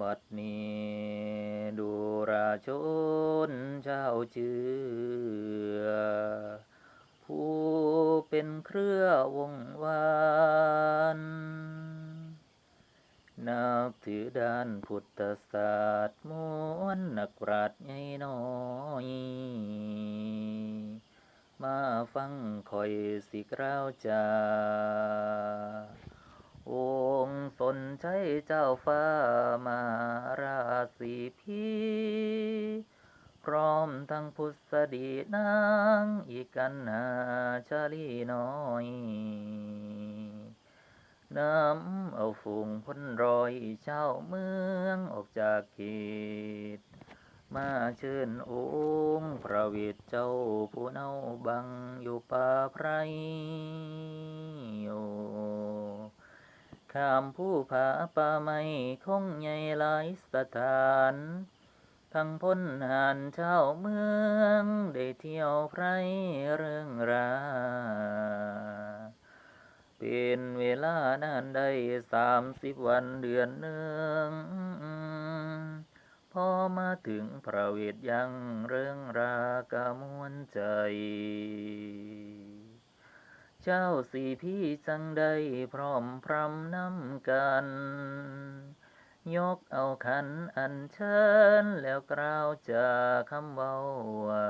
บัดนี้ดูราชนเจ้าเจือ ผู้เป็นเครือวงวานนับถือด้านพุทธศาสตร์มวลนักปราชญ์ใหญ่น้อย มาฟังคอยสิกล่าวจาอง นใจเจ้าฟ้ามาราศีพีพร้อมทั้งพุทธดีนางอีกันนาชาลีน้อยน้ำเอาฝูงพลรอยเจ้าเมืองออกจากเขตมาเชิญองค์พระเวทเจ้าผู้เนาบังอยู่ป่าไพรโอ ข้ามผู้ผาป่าไม้คงใหญ่หลายสถาน ทั้งพ้นหานเจ้าเมือง ได้เที่ยวไพรเรื่องราเป็นเวลานานได้สามสิบวันเดือนหนึ่งพอมาถึงพระเวทยังเรื่องรากมวนใจ เจ้าสี่พี่จังได้พร้อมพรำน้ำกัน ยกเอาขันอันเชิญแล้วกล่าวจากคำเบาว่า